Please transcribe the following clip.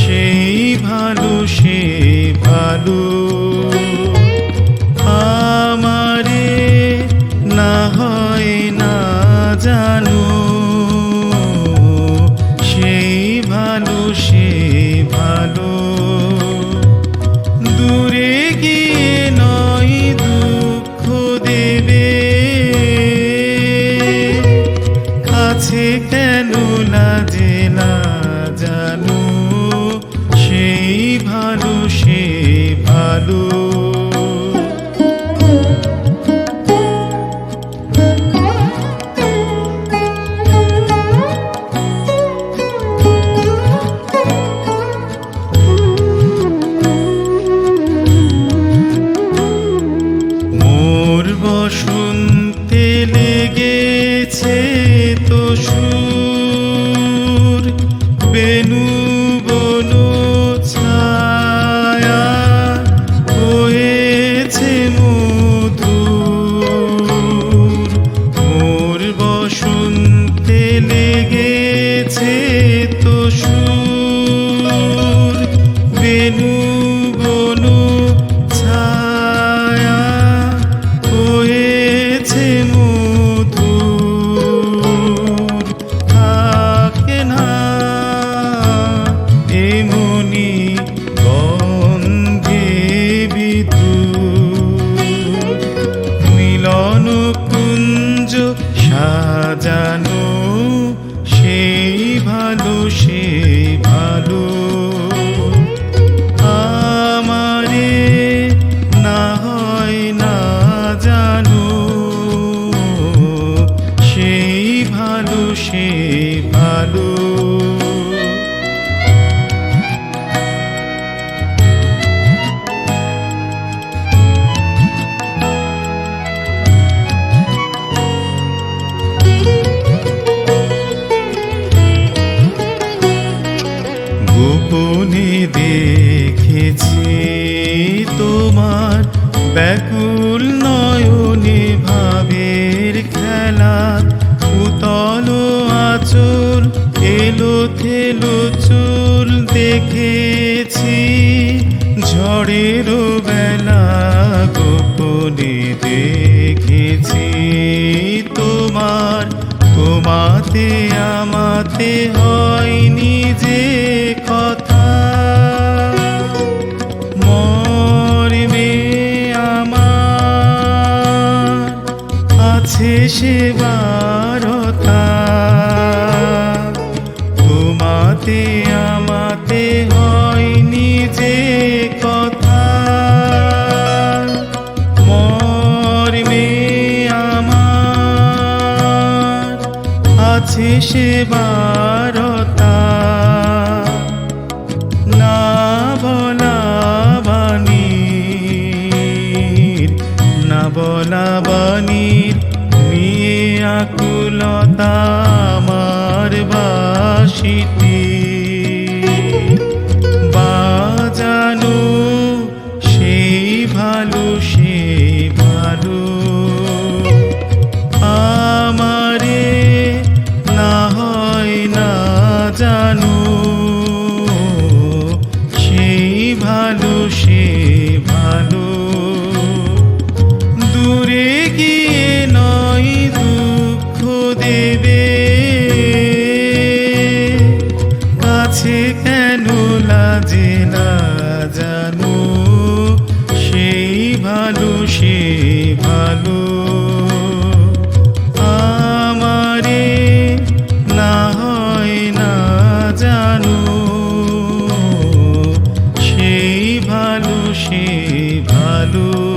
সেই ভালো সে কাছে কেন লাজে না জানো সেই ভালো সে ভালো। বসন্তে লেগেছে তো সুর বনু সাজানো সেই ভালো সে ভালো। আমারে না হয় না জানো সেই ভালো সে ভালো। ব্যাকুল নয়নে ভাবের খেলা, উতল আচল, এলো থেলো চুল দেখেছি। ঝড়ের বেলা গোপনে দেখেছি তোমার, তোমাতে আমাতে হয়নি যে কথা তোমাতে আমাতে হয়নি যে কথা। মরবে আমার আছে সে আকুলতা আমার বাসিটি কেন লাজে না জানো? সেই ভালো, সে ভালো। আমারে না হয় না জানো। সেই ভালো, সে ভালো।